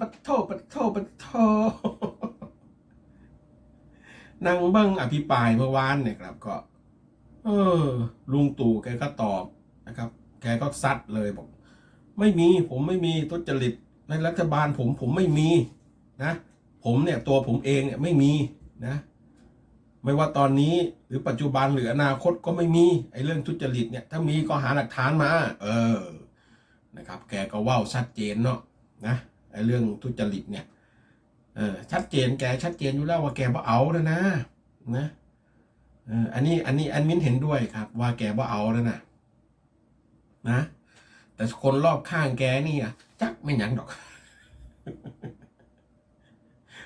ปัดโทปัดโทปัดโทนางเบิ้งอภิปรายเมื่อวานเนี่ยครับ ก็ เออ ลุงตู่แกก็ตอบนะครับ แกก็ซัดเลยบอก ไม่มี ผมไม่มีทุจริตในรัฐบาลผมผมไม่มีนะผมเนี่ยตัวผมเองเนี่ยไม่มีนะ ไม่ว่าตอนนี้หรือปัจจุบันหรืออนาคตก็ไม่มีไอ้เรื่องทุจริตเนี่ย ถ้ามีก็หาหลักฐานมา เออนะครับ แกก็ว่าชัดเจนเนาะนะ เรื่องทุจริตเนี่ยเออชัดเจนแกชัดเจนอยู่แล้วว่าแกบ่เอาแล้วนะนะเอออันนี้อันนี้อันมินเห็นด้วยครับ ว่าแกบ่เอาแล้วนะนะ แต่คนรอบข้างแกนี่อะจักไม่หยังดอก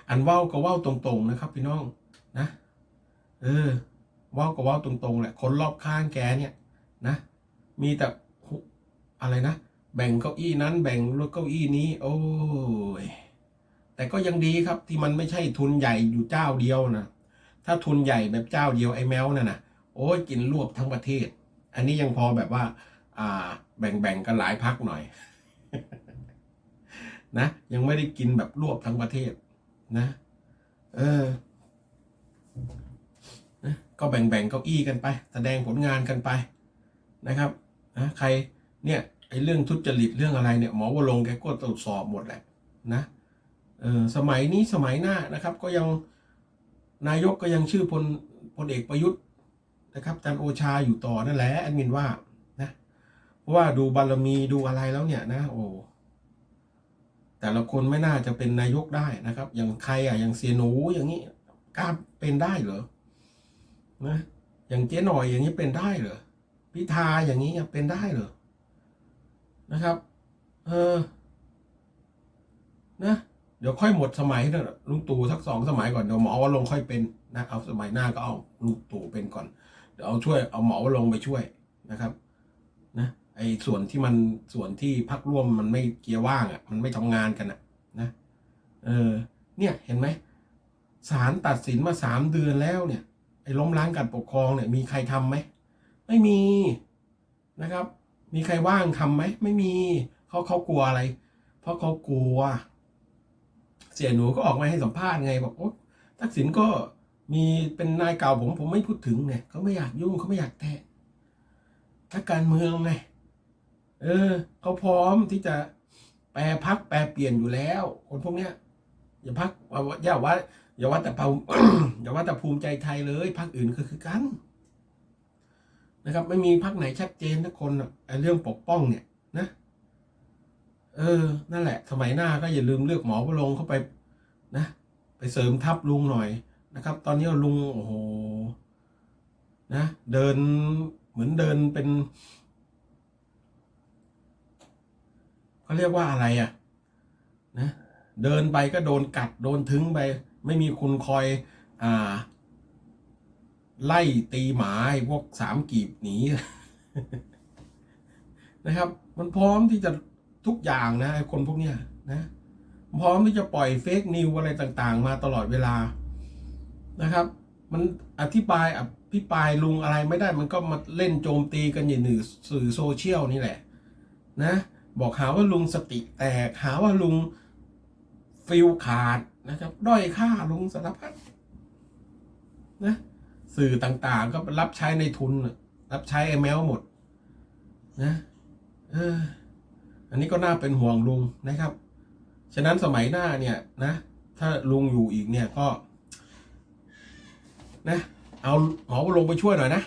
อันเว้าก็เว้าตรงๆนะครับ พี่น้องนะเออเว้าก็เว้าตรงๆแหละคนรอบข้างแกเนี่ย นะ มีแต่อะไรนะ แบ่งเก้าอี้นั้นแบ่งรถเก้าอี้นี้ โอ้ยแต่ก็ยังดีครับที่มันไม่ใช่ทุนใหญ่อยู่เจ้าเดียวนะถ้าทุนใหญ่แบบเจ้าเดียวไอ้แมวนั่นนะโอ้ยกินรวบทั้งประเทศ อันนี้ยังพอแบบว่า อ่า แบ่งๆกันหลายพักหน่อย นะ ยังไม่ได้กินแบบรวบทั้งประเทศ นะ เออนะก็แบ่งๆเก้าอี้กันไป แสดงผลงานกันไปนะครับนะใครเนี่ย ไอ้เรื่องทุจริตเรื่องอะไรเนี่ยหมอวรงแกก็ตรวจสอบหมดแหละนะเออสมัยนี้สมัยหน้านะครับ ก็ยังนายกก็ยังชื่อพลพลเอกประยุทธ์นะครับจันโอชาอยู่ต่อนั่นแหละแอดมินว่านะเพราะว่าดูบารมีดูอะไรแล้วเนี่ยนะโอ้แต่ละคนไม่น่าจะเป็นนายกได้นะครับ อย่างใครอะอย่างเสียหนูอย่างนี้กล้าเป็นได้เหรอนะอย่างเจ๊หน่อยอย่างนี้เป็นได้เหรอพิธาอย่างนี้เป็นได้เหรอ นะครับ เออ นะ เดี๋ยวค่อยหมดสมัยนะลุงตู่สักสองสมัยก่อนเดี๋ยวหมอวรงค์ค่อยเป็นนะเอาสมัยหน้าก็เอาลุงตู่เป็นก่อน เดี๋ยวเอาช่วยเอาหมอวรงไปช่วยนะครับ นะไอ้ส่วนที่มันส่วนที่พักร่วมมันไม่เกียร์ว่างอะ มันไม่ทำงานกันอะ นะ เออ เนี่ยเห็นไหมศาลตัดสินมาสามเดือนแล้วเนี่ยไอ้ล้มล้างการปกครองเนี่ยมีใครทำไหมไม่มีนะครับ มีใครว่างทำไหมไม่มีเขาเขากลัวอะไร เพราะเขากลัว เสียหนูก็ออกมาให้สัมภาษณ์ไงบอกโอ๊ทักษิณก็มีเป็นนายเก่าผมผมไม่พูดถึงไงเขาไม่อยากยุ่งเขาไม่อยากแตะถ้าการเมืองไงเออเขาพร้อมที่จะแปรพักแปรเปลี่ยนอยู่แล้ว คนพวกเนี้ยอย่าพักอย่าว่าอย่าว่าแต่ภูมิอย่าว่าแต่ภูมิใจไทยเลยพักอื่นก็คือกัน นะครับ ไม่มีพักไหนชัดเจนทุกคนไอ้เรื่องปกป้องเนี่ยนะ เออ นั่นแหละ สมัยหน้าก็อย่าลืมเลือกหมอพระลงเข้าไปนะ ไปเสริมทัพลุงหน่อยนะครับ ตอนนี้ลุงโอ้โหนะ เดินเหมือนเดินเป็นเขาเรียกว่าอะไรอะ นะ เดินไปก็โดนกัดโดนทึงไป ไม่มีคุณคอย อ่า ไล่ตีหมาไอ้พวกสามกีบหนีนะครับ มันพร้อมที่จะทุกอย่างนะไอ้คนพวกเนี้ยนะ พร้อมที่จะปล่อยเฟกนิวอะไรต่างๆ มาตลอดเวลานะครับ มันอธิบายอภิปรายลุงอะไรไม่ได้มันก็มาเล่นโจมตีกันอย่างหนึ่งสื่อโซเชียลนี่แหละ นะ บอกหาว่าลุงสติแตกหาว่าลุงฟิลขาดนะครับ ด้อยค่าลุงสารพัดนะ สื่อต่างๆ ก็รับใช้ในทุนรับใช้ไอ้แมวหมด นะเอออันนี้ก็น่าเป็นห่วงลุงนะครับ ฉะนั้นสมัยหน้าเนี่ยนะ ถ้าลุงอยู่อีกเนี่ยก็ นะ เอาหมอลงไปช่วยหน่อยนะ